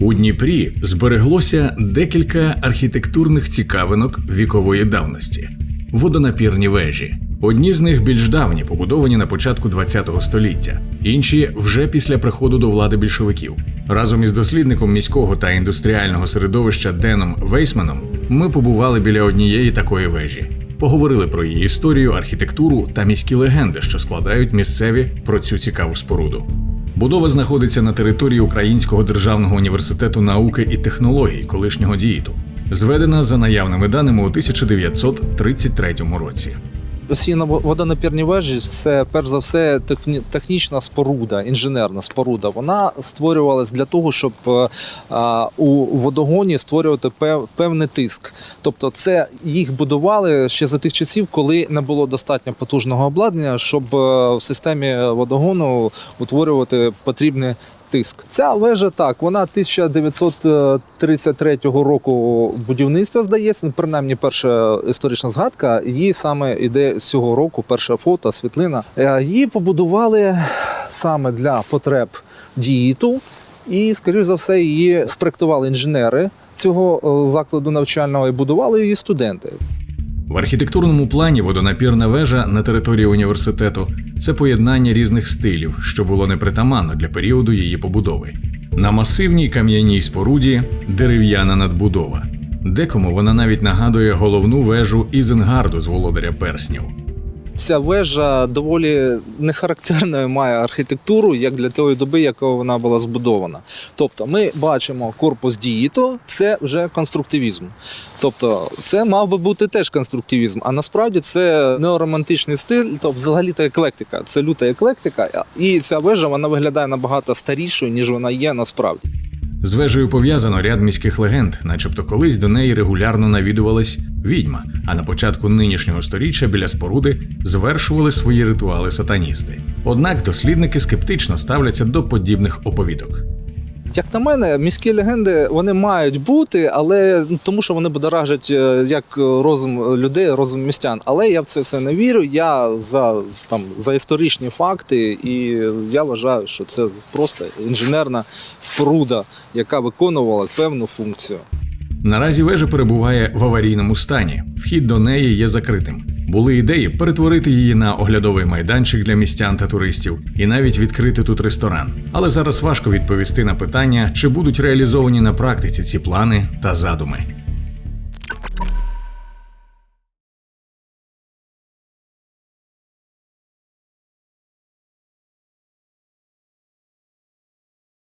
У Дніпрі збереглося декілька архітектурних цікавинок вікової давності водонапірні вежі. Одні з них більш давні, побудовані на початку ХХ століття, інші вже після приходу до влади більшовиків. Разом із дослідником міського та індустріального середовища Деном Вейсманом ми побували біля однієї такої вежі. Поговорили про її історію, архітектуру та міські легенди, що складають місцеві про цю цікаву споруду. Будова знаходиться на території Українського державного університету науки і технологій, колишнього діїту, зведена за наявними даними у 1933 році. Осінно водонапірні вежі це перш за все техні- технічна споруда, інженерна споруда. Вона створювалась для того, щоб е, у водогоні створювати пев- певний тиск. Тобто, це їх будували ще за тих часів, коли не було достатньо потужного обладнання, щоб е, в системі водогону утворювати потрібний тиск. Ця вежа так, вона 1933 року будівництва здається. ну, Принаймні, перша історична згадка. Її саме іде з цього року. Перше фото, світлина. Е, Її побудували саме для потреб діїту, і, скоріш за все, її спроектували інженери цього е, закладу навчального і будували її студенти. В архітектурному плані водонапірна вежа на території університету це поєднання різних стилів, що було непритаманно для періоду її побудови. На масивній кам'яній споруді дерев'яна надбудова. Декому вона навіть нагадує головну вежу Ізенгарду з володаря перснів. Ця вежа доволі нехарактерною має архітектуру, як для тої доби, якою вона була збудована. Тобто, ми бачимо корпус діїто, це вже конструктивізм. Тобто, це мав би бути теж конструктивізм. А насправді це неоромантичний стиль, тобто взагалі то еклектика. Це люта еклектика. І ця вежа вона виглядає набагато старішою, ніж вона є насправді. З вежею пов'язано ряд міських легенд, начебто колись до неї регулярно навідувалась відьма, а на початку нинішнього сторіччя біля споруди звершували свої ритуали сатаністи. Однак дослідники скептично ставляться до подібних оповідок. Як на мене, міські легенди вони мають бути, але ну, тому що вони будоражать е, як розум людей, розум містян. Але я в це все не вірю. Я за там за історичні факти, і я вважаю, що це просто інженерна споруда, яка виконувала певну функцію. Наразі вежа перебуває в аварійному стані. Вхід до неї є закритим. Були ідеї перетворити її на оглядовий майданчик для містян та туристів і навіть відкрити тут ресторан. Але зараз важко відповісти на питання, чи будуть реалізовані на практиці ці плани та задуми.